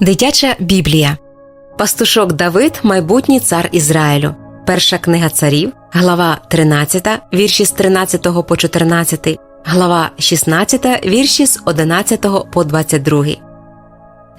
Дитяча Біблія. Пастушок Давид, майбутній цар Ізраїлю. Перша книга царів, глава 13, вірші з 13 по 14, глава 16, вірші з 11 по 22.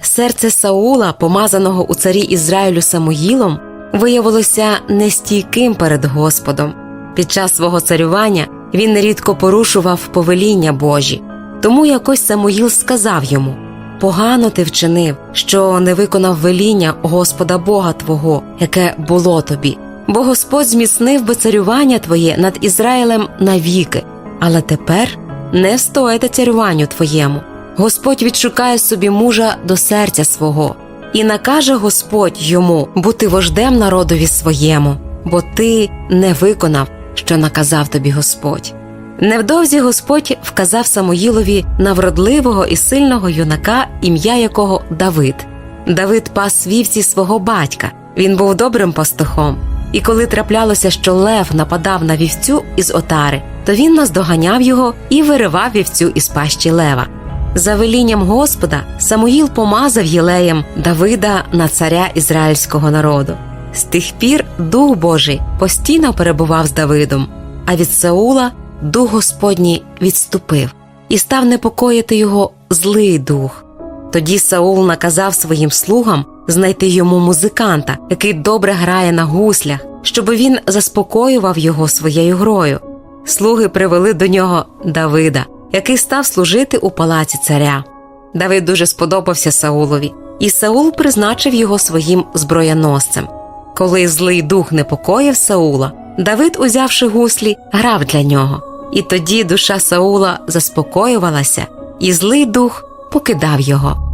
Серце Саула, помазаного у царі Ізраїлю Самуїлом, виявилося нестійким перед Господом. Під час свого царювання він нерідко порушував повеління Божі. Тому якось Самуїл сказав йому Погано ти вчинив, що не виконав веління Господа Бога Твого, яке було тобі, бо Господь зміцнив би царювання твоє над Ізраїлем навіки, але тепер не встоїте царюванню твоєму. Господь відшукає собі мужа до серця свого, і накаже Господь йому бути вождем народові своєму, бо ти не виконав, що наказав тобі Господь. Невдовзі Господь вказав Самуїлові на вродливого і сильного юнака, ім'я якого Давид. Давид пас вівці свого батька. Він був добрим пастухом. І коли траплялося, що лев нападав на вівцю із отари, то він наздоганяв його і виривав вівцю із пащі лева. За велінням Господа Самуїл помазав єлеєм Давида на царя ізраїльського народу. З тих пір Дух Божий постійно перебував з Давидом, а від Саула Дух Господній відступив і став непокоїти його злий дух. Тоді Саул наказав своїм слугам знайти йому музиканта, який добре грає на гуслях, щоб він заспокоював його своєю грою. Слуги привели до нього Давида, який став служити у палаці царя. Давид дуже сподобався Саулові, і Саул призначив його своїм зброяносцем. Коли злий дух непокоїв Саула, Давид, узявши гуслі, грав для нього. І тоді душа Саула заспокоювалася, і злий дух покидав його.